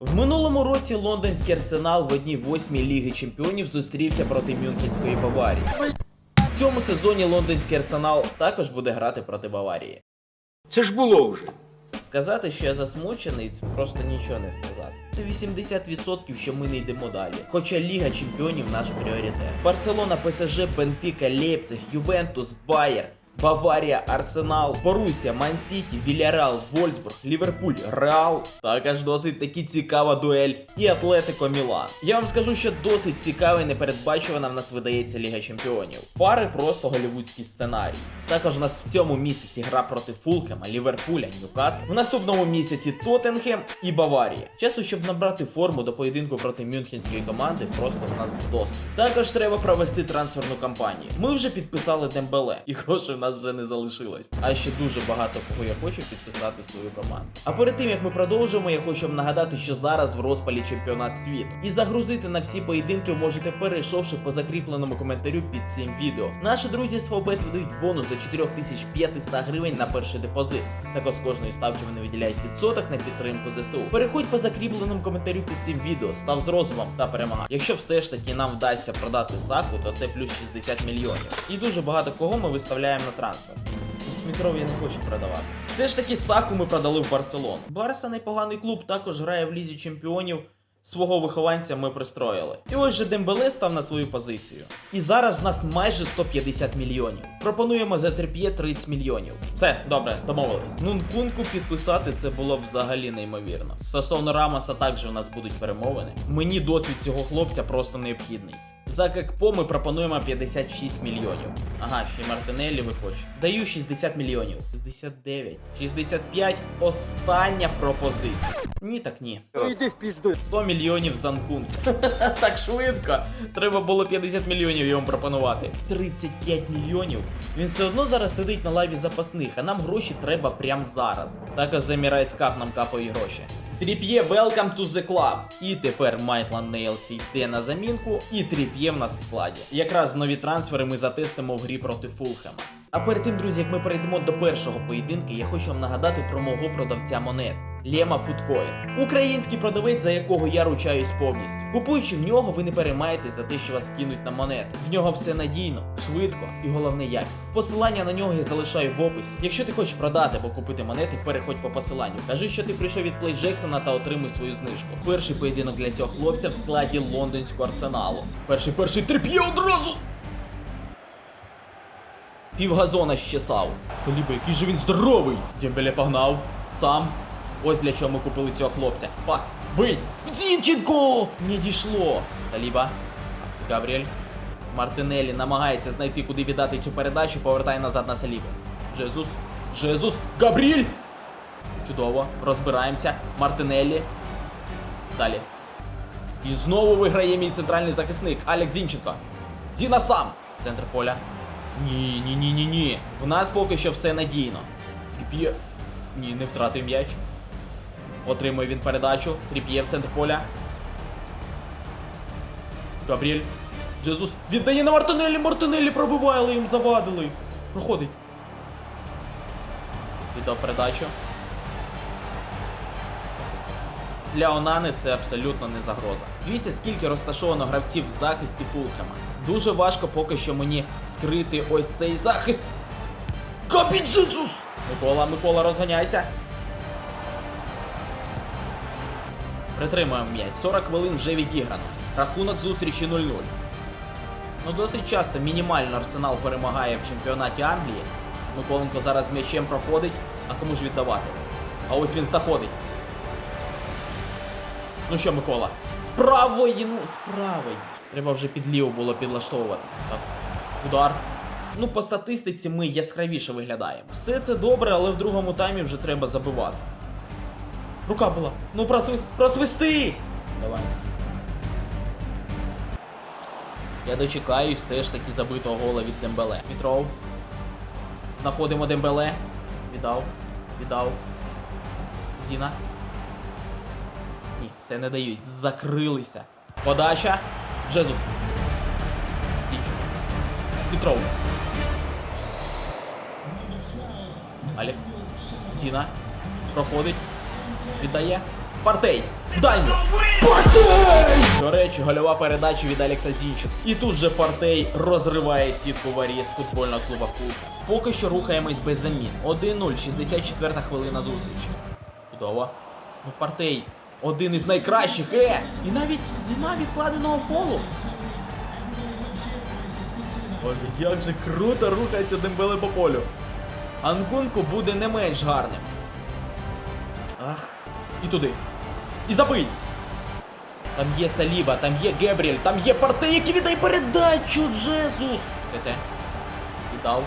В минулому році лондонський арсенал в одній восьмій ліги чемпіонів зустрівся проти Мюнхенської Баварії. В цьому сезоні лондонський арсенал також буде грати проти Баварії. Це ж було вже. Сказати, що я засмучений, це просто нічого не сказати. Це 80% що ми не йдемо далі. Хоча Ліга Чемпіонів наш пріоритет. Барселона, ПСЖ, Бенфіка, Лейпциг, Ювентус, Байер. Баварія, Арсенал, Борусsia, Ман-Сіті, Вольсбург, Ліверпуль, Реал. Також досить таки цікава дуель і Атлетико Мілан. Я вам скажу, що досить цікава і непередбачувана в нас видається Ліга Чемпіонів. Пари просто голівудський сценарій. Також у нас в цьому місяці гра проти Фулхема, Ліверпуля, Ньюкасл. В наступному місяці Тоттенхем і Баварія. Часу, щоб набрати форму до поєдинку проти мюнхенської команди, просто в нас досить. Також треба провести трансферну кампанію. Ми вже підписали Дембеле, і грошей в нас вже не залишилось. А ще дуже багато кого я хочу підписати в свою команду. А перед тим як ми продовжимо, я хочу вам нагадати, що зараз в розпалі чемпіонат світу. І загрузити на всі поєдинки можете перейшовши по закріпленому коментарю під цим відео. Наші друзі з Фобет видають бонус до 4500 гривень на перший депозит. Також з кожної ставки вони виділяють відсоток на підтримку ЗСУ. Переходь по закріпленому коментарю під цим відео, став з розумом та перемагай. Якщо все ж таки нам вдасться продати Саку, то це плюс 60 мільйонів. І дуже багато кого ми виставляємо на трансфер. Смітров я не хочу продавати. Все ж таки Саку ми продали в Барселону. Барса непоганий клуб, також грає в лізі чемпіонів. Свого вихованця ми пристроїли. І ось же Дембеле став на свою позицію. І зараз в нас майже 150 мільйонів. Пропонуємо за Трип'є 30 мільйонів. Все, добре, домовились. Нункунку підписати це було б взагалі неймовірно. Стосовно Рамоса також у нас будуть перемовини. Мені досвід цього хлопця просто необхідний. За Гекпо ми пропонуємо 56 мільйонів. Ага, ще й Мартинеллі ви. Даю 60 мільйонів. 69. 65. Остання пропозиція. Ні, так ні. Йди в пізду. 100 мільйонів за Нкунг. так швидко. Треба було 50 мільйонів йому пропонувати. 35 мільйонів. Він все одно зараз сидить на лаві запасних, а нам гроші треба прямо зараз. Також за Emirates Cup нам капають гроші. Тріп'є, welcome to the club. І тепер Майтланд Нейлсі йде на замінку, і Тріп'є в нас в складі. Якраз нові трансфери ми затестимо в грі проти Фулхема. А перед тим, друзі, як ми перейдемо до першого поєдинку, я хочу вам нагадати про мого продавця монет. Лема Фудкоін. Український продавець, за якого я ручаюсь повністю. Купуючи в нього, ви не переймаєтесь за те, що вас кинуть на монети. В нього все надійно, швидко і головне якість. Посилання на нього я залишаю в описі. Якщо ти хочеш продати або купити монети, переходь по посиланню. Кажи, що ти прийшов від Плей Джексона та отримуй свою знижку. Перший поєдинок для цього хлопця в складі лондонського арсеналу. Перший перший трип'є одразу. Півгазона щесав. Саліба, який же він здоровий! Дємбеле погнав. Сам. Ось для чого ми купили цього хлопця. Пас. Бий! Зінченко! Не дійшло. Саліба. Габріель. Мартинелі намагається знайти, куди віддати цю передачу, повертає назад на Салібу. Жезус. Жезус. Габріель! Чудово. Розбираємося. Мартинеллі. Далі. І знову виграє мій центральний захисник Алекс Зінченко. Зіна сам. Центр поля. Ні, ні, ні, ні, ні. В нас поки що все надійно. Тріп'є. Ні, не втратив м'яч. Отримує він передачу. Тріп'є в центр поля. Габріель. Джезус. Віддає на Мартинеллі. Мартинеллі пробиває, але їм завадили. Проходить. Віддав передачу. Для Онани це абсолютно не загроза. Дивіться, скільки розташовано гравців в захисті Фулхема. Дуже важко поки що мені скрити ось цей захист. Габі Джезус! Микола, Микола, розганяйся. Притримуємо м'яч. 40 хвилин вже відіграно. Рахунок зустрічі 0-0. Ну досить часто мінімально Арсенал перемагає в чемпіонаті Англії. Миколенко зараз з м'ячем проходить, а кому ж віддавати? А ось він знаходить. Ну що, Микола? З правої, ну, з правої. Треба вже під ліву було підлаштовуватись. Так. Удар. Ну, по статистиці ми яскравіше виглядаємо. Все це добре, але в другому таймі вже треба забивати. Рука була. Ну просвис... просвисти! Давай. Я дочекаю все ж таки забитого гола від Дембеле. Петров. Знаходимо Дембеле. Віддав. Віддав. Зіна. Ні, все не дають. Закрилися. Подача. Джезус. Зінченко. Петров. Алекс. Зіна. Проходить. Віддає. Партей! В дальню! Партей! До речі, гольова передача від Алекса Зінченка. І тут же Партей розриває сітку воріт футбольного клуба Фулка. Поки що рухаємось без замін. 1-0, 64 хвилина зустрічі. Чудово. Ну, Партей один із найкращих, е! І навіть нема відкладеного фолу. Боже, як же круто рухається Дембеле по полю. Анкунку буде не менш гарним. Ах. І туди. І забий! Там є Саліба, там є Гебріель, там є Партей, який віддає передачу Джезус! ТТ. І дав.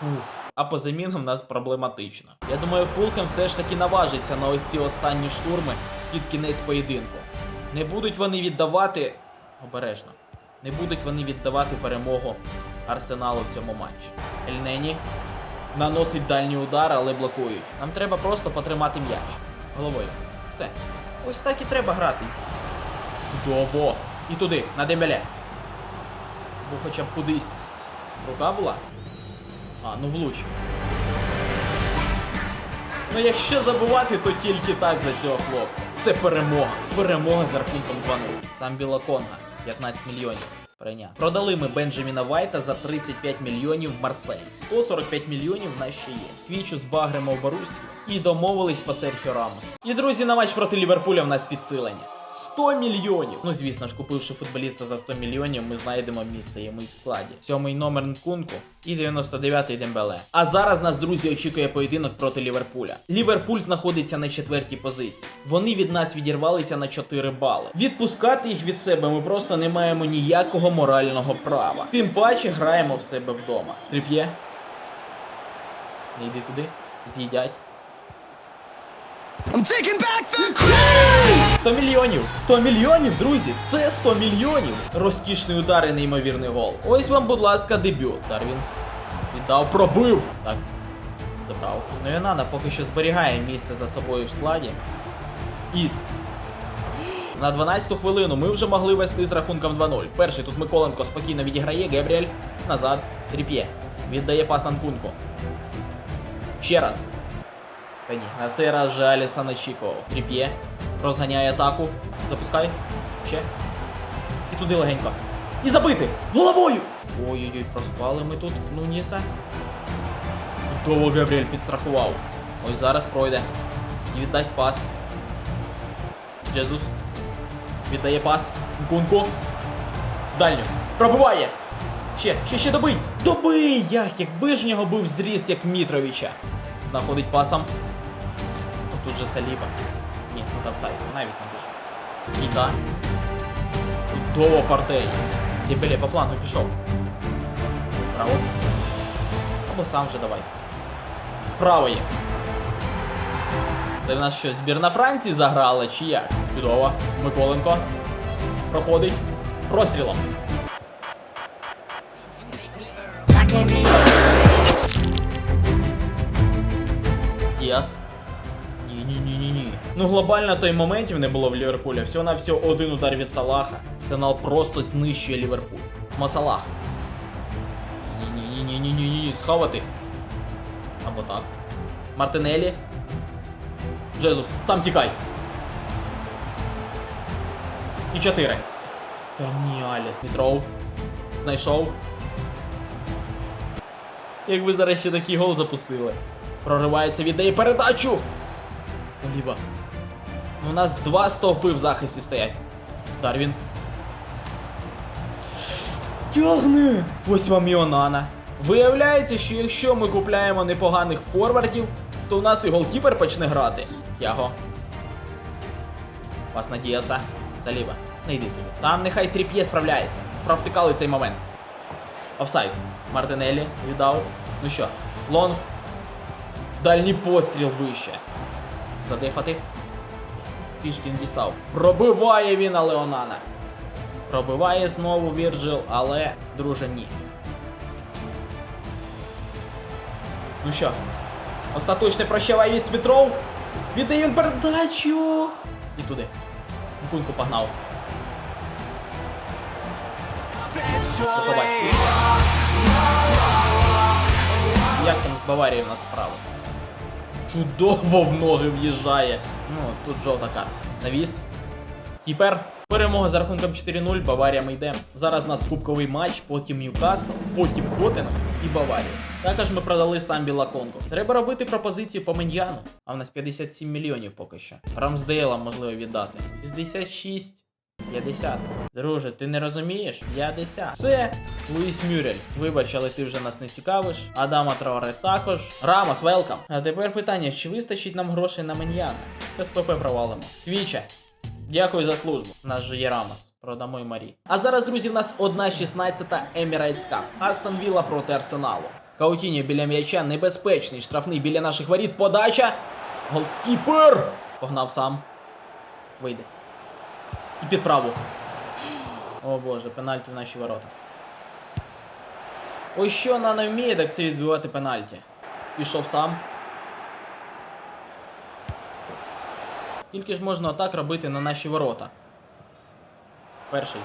Фух. А по замінам нас проблематично. Я думаю, Фулхем все ж таки наважиться на ось ці останні штурми під кінець поєдинку. Не будуть вони віддавати. Обережно. Не будуть вони віддавати перемогу Арсеналу в цьому матчі. Ельнені наносить дальній удар, але блокують. Нам треба просто потримати м'яч. Головою. Все. Ось так і треба гратись. Чудово. І туди, на Дембеле. Бо хоча б кудись. Рука була? А, ну влуч. Ну якщо забувати, то тільки так за цього хлопця. Це перемога. Перемога з рахунком 2-0. Сам Білоконга. 15 мільйонів. Прийняв. Продали ми Бенджаміна Вайта за 35 мільйонів в Марсель. 145 мільйонів в нас ще є. Квічу збагримо в Борусі. І домовились по Серхіо Рамосу. І друзі, на матч проти Ліверпуля в нас підсилення. 100 мільйонів! Ну звісно ж, купивши футболіста за 100 мільйонів, ми знайдемо місце йому в складі. Сьомий номер Нкунку і 99-й Дембеле. А зараз нас, друзі, очікує поєдинок проти Ліверпуля. Ліверпуль знаходиться на четвертій позиції. Вони від нас відірвалися на 4 бали. Відпускати їх від себе ми просто не маємо ніякого морального права. Тим паче граємо в себе вдома. Тріп'є. Не йди туди. З'їдять. I'm taking back the crown! 100 мільйонів! 100 мільйонів, друзі! Це 100 мільйонів! Розкішний удар і неймовірний гол. Ось вам, будь ласка, дебют. Дарвін віддав, пробив! Так. Забрав. Ну і Нана поки що зберігає місце за собою в складі. І. На 12-ту хвилину ми вже могли вести з рахунком 2-0. Перший тут Миколенко спокійно відіграє, Гебріель. Назад. Тріп'є. Віддає пас Нанкунку. Ще раз. Та ні, на цей раз вже Аліса очікував. Тріп'є. Розганяє атаку. Запускай. Ще. І туди легенько. І забити! Головою! Ой-ой-ой, проспали ми тут Нуніса. Чудово Габріель підстрахував. Ось зараз пройде. І віддасть пас. Джезус. Віддає пас. Нкунку. Дальню. Пробиває! Ще, ще, ще добий! Добий! Як? Якби ж нього був зріст, як Мітровича. Знаходить пасом. Же Саліба. Ні, тут офсайд, навіть не. І так. Чудово партей. Дебеле по флангу пішов. Право. Або сам же давай. Справа є. Це в нас що, збірна Франції заграла, чи як? Чудово. Миколенко. Проходить. Прострілом. Ну глобально той моментів не було в Ліверпуля. Всього на всього один удар від Салаха. Арсенал просто знищує Ліверпуль. Мосалах. Ні, ні, ні, ні, ні, ні, ні. Сховати. Або так. Мартинелі. Джезус, сам тікай. І чотири. Та ні, Аліс. Мітров. Знайшов. Якби зараз ще такий гол запустили. Проривається, віддає передачу. Саліба. У нас два стовпи в захисті стоять. Дарвін. Тягне! Ось вам і Онана. Виявляється, що якщо ми купляємо непоганих форвардів, то у нас і голкіпер почне грати. Тяго. Пас Діаса. Саліба. Не йди туди. Там нехай Тріп'є справляється. Провтикали цей момент. Офсайд. Мартинелі віддав. Ну що, лонг. Дальній постріл вище. Задефати. Пішкін дістав. Пробиває він, але Онана. Пробиває знову Вірджил, але, друже, ні. Ну що, остаточне прощавай від Смітров. Віддає він передачу. І туди. Кунку погнав. Як там з Баварією у нас справа? Чудово в ноги в'їжджає. Ну, тут жовта карта. Навіс. Кіпер. Перемога за рахунком 4-0. Баварія ми йдемо. Зараз у нас кубковий матч, потім Ньюкасл, потім Тоттенхем і Баварія. Також ми продали самбі Лаконго. Треба робити пропозицію по Меньяну. А в нас 57 мільйонів поки що. Рамсдейла можливо віддати. 66. 50. Друже, ти не розумієш? 50. Все. Луїс Мюрель. Вибач, але ти вже нас не цікавиш. Адама Траоре також. Рамос, велкам. А тепер питання: чи вистачить нам грошей на Меньяна? СПП провалимо. Твіче. Дякую за службу. У нас же є Рамос. Продамо й Марі. А зараз, друзі, в нас 1-16 Emirates. Астон Вілла проти Арсеналу. Каутіньо біля м'яча, небезпечний, штрафний біля наших воріт. Подача. Голкіпер! Погнав сам. Вийде. І під праву. О боже, пенальті в наші ворота. Ось що вона не вміє, так це відбивати пенальті. Пішов сам. Тільки ж можна атак робити на наші ворота. Перший.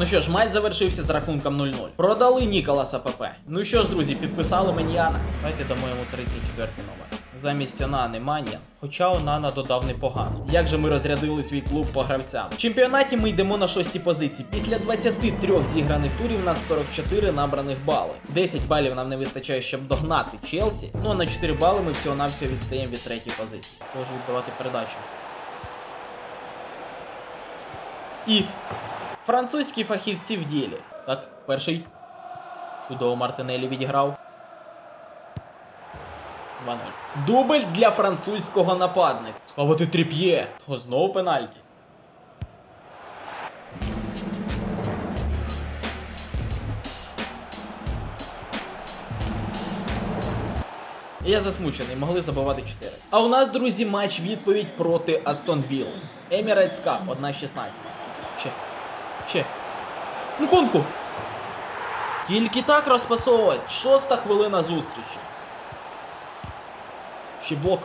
Ну що ж, матч завершився з рахунком 0-0. Продали Ніколаса ПП. Ну що ж, друзі, підписали Меньяна. Давайте дамо йому 34 номер. Замість Онани Маньян, хоча Онана додав непогано. Як же ми розрядили свій клуб по гравцям? В чемпіонаті ми йдемо на шостій позиції. Після 23 зіграних турів у нас 44 набраних бали. 10 балів нам не вистачає, щоб догнати Челсі. Ну а на 4 бали ми всього-навсього відстаємо від третьої позиції. Можу віддавати передачу. І французькі фахівці в ділі. Так, перший. Чудово Мартинелі відіграв. 2-0. Дубль для французького нападника. Сховати тріп'є. Знову пенальті. Я засмучений, могли забивати 4. А у нас, друзі, матч відповідь проти Астон Вілл. Emirates Cup 1-16. Ще. Ще. Конку! Тільки так розпасовувати. Шоста хвилина зустрічі. Щіблок.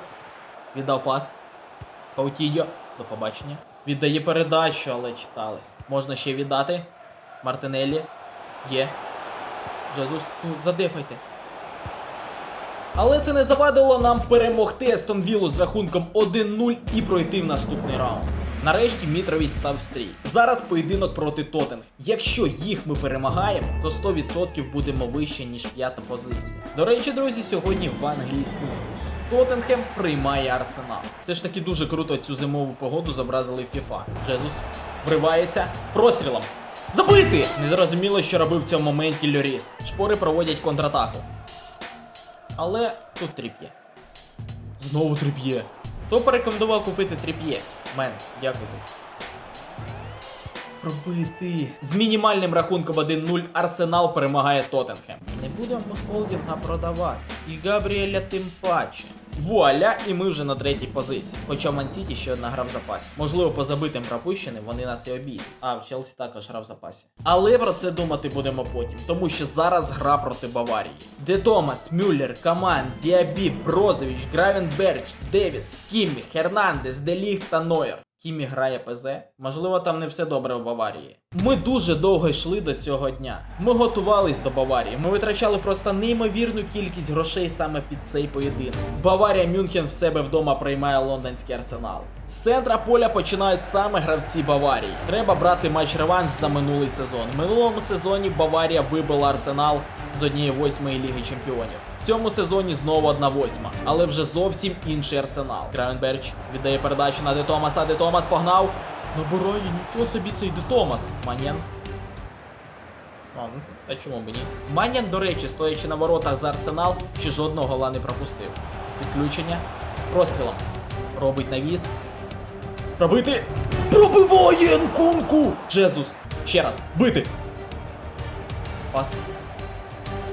Віддав пас. Каутіньо. До побачення. Віддає передачу, але читались. Можна ще віддати. Мартинеллі. Є. Жезус. Ну, задефайте. Але це не завадило нам перемогти Естон Віллу з рахунком 1-0 і пройти в наступний раунд. Нарешті Мітровіч став стрій. Зараз поєдинок проти Тоттенг. Якщо їх ми перемагаємо, то 100% будемо вище, ніж п'ята позиція. До речі, друзі, сьогодні в Англії сніг. Тоттенхем приймає Арсенал. Це ж таки дуже круто цю зимову погоду зобразили FIFA. Жезус вривається прострілом. Забити! Незрозуміло, що робив в цьому моменті Льоріс. Шпори проводять контратаку. Але тут тріп'є. Знову тріп'є. Хто порекомендував купити тріп'є? Мен, дякую. Пробити. З мінімальним рахунком 1-0 Арсенал перемагає Тоттенхем. Не будемо холдинга продавати. І Габріеля тим паче. Вуаля, і ми вже на третій позиції. Хоча в Мансіті ще одна гра в запасі. Можливо, по забитим пропущеним вони нас і обійдуть. А в Челсі також гра в запасі. Але про це думати будемо потім, тому що зараз гра проти Баварії. Де Томас, Мюллер, Каман, Діабі, Брозович, Гравенберч, Девіс, Кіммі, Хернандес, Деліг та Нойер. Кімі грає ПЗ. Можливо, там не все добре в Баварії. Ми дуже довго йшли до цього дня. Ми готувались до Баварії. Ми витрачали просто неймовірну кількість грошей саме під цей поєдинок. Баварія Мюнхен в себе вдома приймає лондонський арсенал. З центра поля починають саме гравці Баварії. Треба брати матч реванш за минулий сезон. В минулому сезоні Баварія вибила арсенал з однієї восьмої ліги чемпіонів. В цьому сезоні знову одна восьма, але вже зовсім інший арсенал. Гравенберч віддає передачу на Де Томаса. Де Томас погнав. На Бурої, нічого собі цей Де Томас. Манєн. А, ну, та чому мені? Маньян, до речі, стоячи на воротах за арсенал, ще жодного гола не пропустив. Підключення. Прострілом. Робить навіс. Пробити. Пробиває Нкунку! Джезус. Ще раз. Бити. Пас.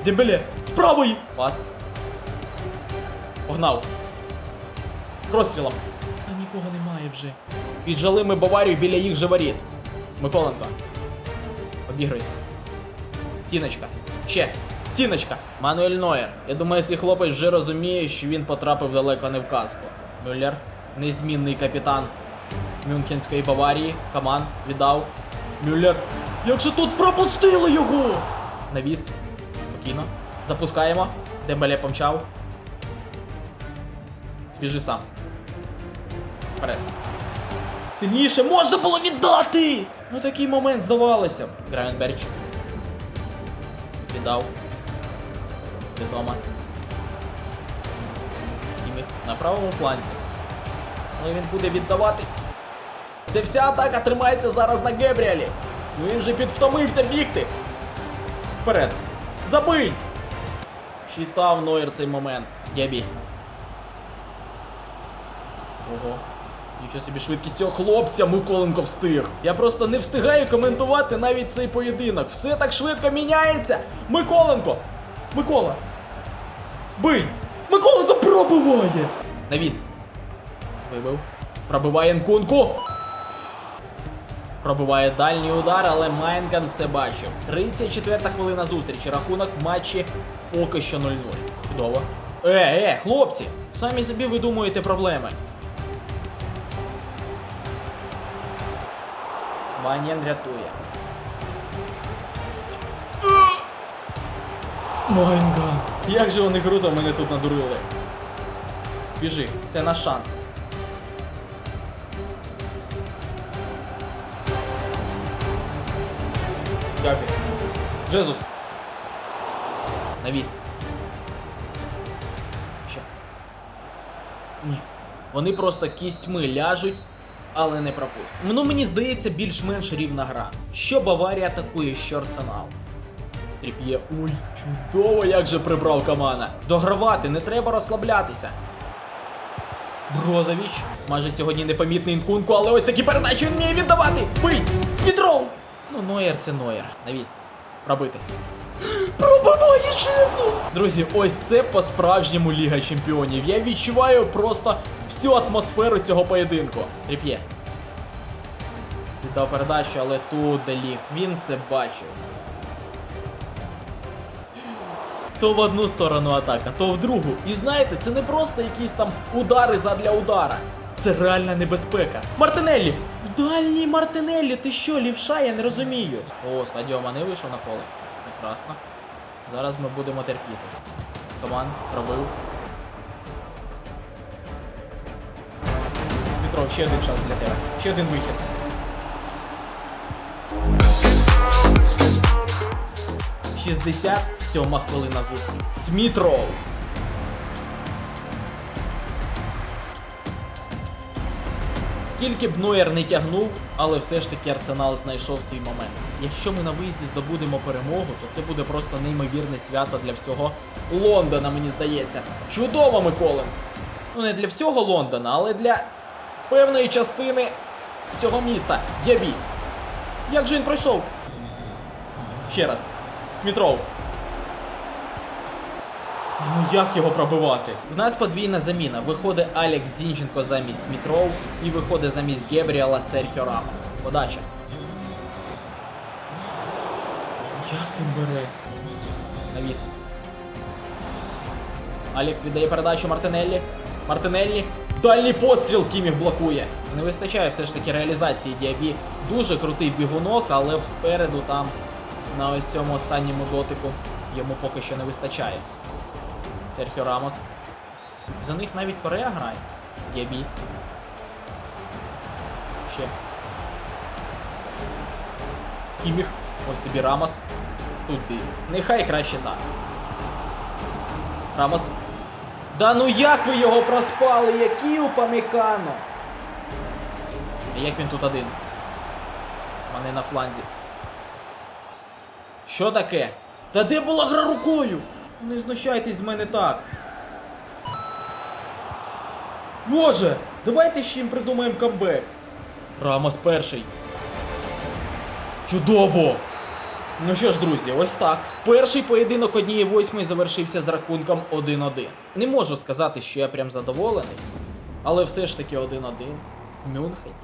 Дембеле. З правої. Пас. Погнав. Прострілом. Нікого немає вже. Піджали ми Баварію біля їх же воріт. Миколенко. Обігрується. Стіночка. Ще. Стіночка. Мануель Нойер. Я думаю, цей хлопець вже розуміє, що він потрапив далеко не в казку. Мюллер. Незмінний капітан Мюнхенської Баварії. Каман. Віддав. Мюллер. Як же тут пропустили його? Навіс. Спокійно. Запускаємо. Дембеле помчав. Біжи сам. Вперед. Сильніше можна було віддати! Ну такий момент здавалося. Грайнберч. Віддав. Де Томас. Кіміх на правому фланзі. Але він буде віддавати. Це вся атака тримається зараз на Гебріалі. Ну він же підвтомився бігти. Вперед. Забий! Читав Нойер цей момент. Гебі. Нічого собі швидкість цього хлопця Миколенко встиг. Я просто не встигаю коментувати навіть цей поєдинок. Все так швидко міняється. Миколенко! Микола! Бий! Миколенко пробиває! Навіс. Вибив. Пробиває Нкунку. Пробиває дальній удар, але Майнкан все бачив. 34-та хвилина зустрічі. Рахунок в матчі поки що 0-0. Чудово. Е, е, хлопці! Самі собі видумуєте проблеми. Ванєн рятує. Майнган. Як же вони круто мене тут надурили. Біжи, це наш шанс. Дякую. Джезус. Навіс. Ще. Ні. Вони просто кістьми ляжуть, але не пропустять. Ну мені здається, більш-менш рівна гра. Що Баварія атакує, що Арсенал. Тріп'є. Ой, чудово, як же прибрав Камана. Догравати, не треба розслаблятися. Брозович. Майже сьогодні непомітний інкунку, але ось такі передачі він вміє віддавати. Бий! Світров! Ну, Нойер це Нойер. Навіс. Пробити. Пробиває Ісус! Друзі, ось це по-справжньому Ліга Чемпіонів. Я відчуваю просто всю атмосферу цього поєдинку. Тріп'є. Віддав передачу, але тут де ліфт. Він все бачив. То в одну сторону атака, то в другу. І знаєте, це не просто якісь там удари задля удара. Це реальна небезпека. Мартинеллі! В дальній Мартинеллі! Ти що, лівша? Я не розумію. О, Садіо Мане вийшов на поле. Прекрасно. Зараз ми будемо терпіти. Коман пробив. Дмитро, ще один шанс для тебе. Ще один вихід. Шістдесят сьома хвилина зустріч. Смітров. Скільки б Нойер не тягнув, але все ж таки Арсенал знайшов свій момент. Якщо ми на виїзді здобудемо перемогу, то це буде просто неймовірне свято для всього Лондона, мені здається. Чудово, Миколенко! Ну не для всього Лондона, але для певної частини цього міста. Ябі. Як же він пройшов? Ще раз. Смітров. Ну як його пробивати? В нас подвійна заміна. Виходить Алекс Зінченко замість Смітров і виходить замість Гебріала Серхіо Рамос. Подача. Як він бере? Навіс. Алекс віддає передачу Мартинеллі. Мартинеллі. Дальній постріл Кіміх блокує. Не вистачає все ж таки реалізації Діабі. Дуже крутий бігунок, але спереду там на ось цьому останньому дотику йому поки що не вистачає. Серхіо Рамос. За них навіть Корея грає. Діабі. Ще. Кіміх. Ось тобі Рамос. Туди. Нехай краще так. Рамос. Да ну як ви його проспали? Який упамікано? А як він тут один? Мене на фланзі. Що таке? Та де була гра рукою? Не знущайтесь з мене так. Боже, давайте ще їм придумаємо камбек. Рамос перший. Чудово! Ну що ж, друзі, ось так. Перший поєдинок однієї восьмої завершився з рахунком 1-1. Не можу сказати, що я прям задоволений, але все ж таки 1-1 в Мюнхені.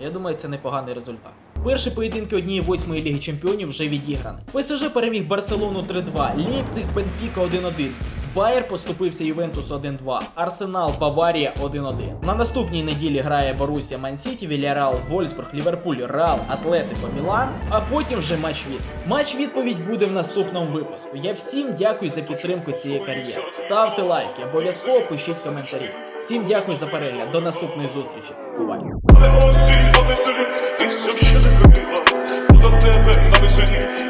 Я думаю, це непоганий результат. Перші поєдинки однієї восьмої ліги чемпіонів вже відіграні. ПСЖ переміг Барселону 3-2, Лейпциг Бенфіка 1-1. Байер поступився Ювентус 1-2, Арсенал, Баварія 1-1. На наступній неділі грає Боруся Мансіті, Віляреал, Вольсбург, Ліверпуль, Реал, Атлетико, Мілан. А потім вже матч від Матч відповідь буде в наступному випуску. Я всім дякую за підтримку цієї кар'єри. Ставте лайки, обов'язково пишіть коментарі. Всім дякую за перегляд. До наступної зустрічі. Бувай. До тебе на вишені